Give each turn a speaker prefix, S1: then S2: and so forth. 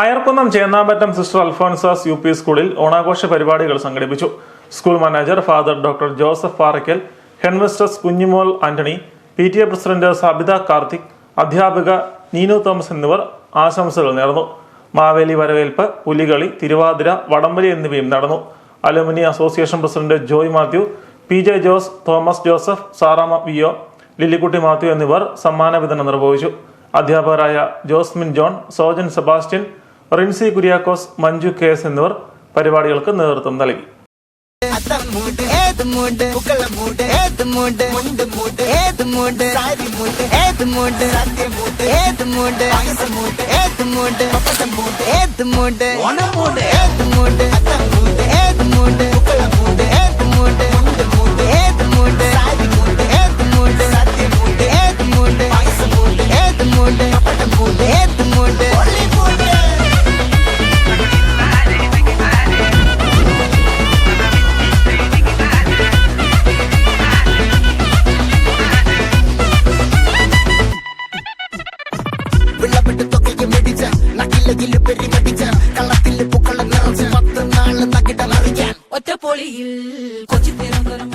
S1: Ayarkunnam Chennampattom sister Alphonsa's U P സ്കൂളിൽ ഓണാഘോഷ പരിപാടികൾ സംഘടിപ്പിച്ചു. School manager father doctor Joseph Parakkal headmistress Kunjimol Antony P T A president Sabitha Karthik അധ്യാപിക Neenu Thomas എന്നിവർ ആശംസകൾ നേർന്നു. മാവേലി വരവേൽപ്പ് പുലികളി തിരുവാതിര വടംവലി എന്നിവയും നടന്നു. Alumni association president Joy Mathew P J Jose Thomas Joseph Sarama V O Lillikutty Mathew എന്നിവർ സമ്മാന വിതരണം നിർവഹിച്ചു. അധ്യാപകരായ ജോസ്മിൻ ജോൺ സോജൻ സെബാസ്റ്റ്യൻ റിൻസി കുര്യാക്കോസ് മഞ്ജു കെ എസ് എന്നിവർ പരിപാടികൾക്ക് നേതൃത്വം നൽകി.
S2: ഏത് മൂട്ട് ഏത് മൂട് വിട്ട് തൊക്കയും മെടിച്ച. നക്കില്ലയിൽ പെരി മെടിച്ച കള്ളത്തിൽ പൂക്കള നിറച്ച്. പത്ത് നാൾ നകിട നിറയ്ക്കാൻ ഒറ്റപ്പൊളിയിൽ കൊച്ചി തിരുവനന്തപുരം